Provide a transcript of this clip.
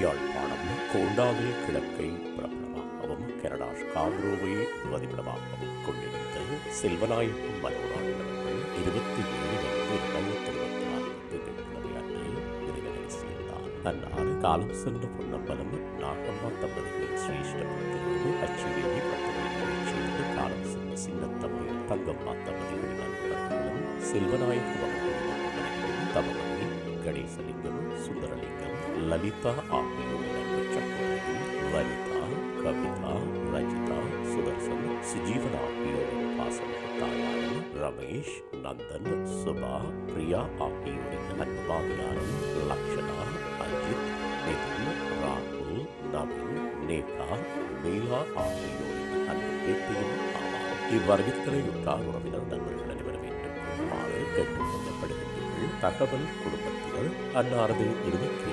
யாழ்ப்பாணம் கோண்டாவில் கிழக்கை பிரபலமாகவும் கனடா ஸ்காப்ரோவை பதிவிடமாகவும் கொண்டிருந்த செல்வநாயகம் மனோராணிகள் இருபத்தி ஏழு வந்து இரண்டாயிரத்தி இருபத்தி நான்கு திங்கட்கிழமை அன்று இறைவனை சேர்ந்தார் அன்னாறு காலம் சென்ற பொன்னம்பலம் நாகம்மா தம்பதிகள் ஸ்ரீஷ்டமத்திலிருந்து அச்சுவேலி பத்தொன்பதைச் சேர்ந்து காலம் சென்ற சின்னத்தம்பி தங்கம்மா தம்பதிகளின் நண்பர்களும் செல்வநாயகம் அவர்களின் தமமணி கணேசலிங்கம் சுந்தரலிங்கம் லலிதா ஆகியோரின் அன்பு வனிதா கவிதா ரஜிதா சுதர்சன் சுஜீவன் ஆகியோரின் பாசமிகு தாயாரும் ரமேஷ் நந்தன் சுபா பிரியா ஆகியோரின் அன்பாவியாரும் லக்ஷனா அஜித் நிதின் ராகுல் நவீன் நேகா மீலா ஆகியோரின் அன்பு பேத்தியும் ஆவார். இவ்வரவித்தலை உற்றார் உறவினர் நண்பர்கள் அனைவரும் வேண்டும் கொள்ளுமாறு கேட்டுக் கொள்ளப்படுகின்றீர்கள் தகவல் குடும்பத்தினர் அன்னாரது இறுதிக்கு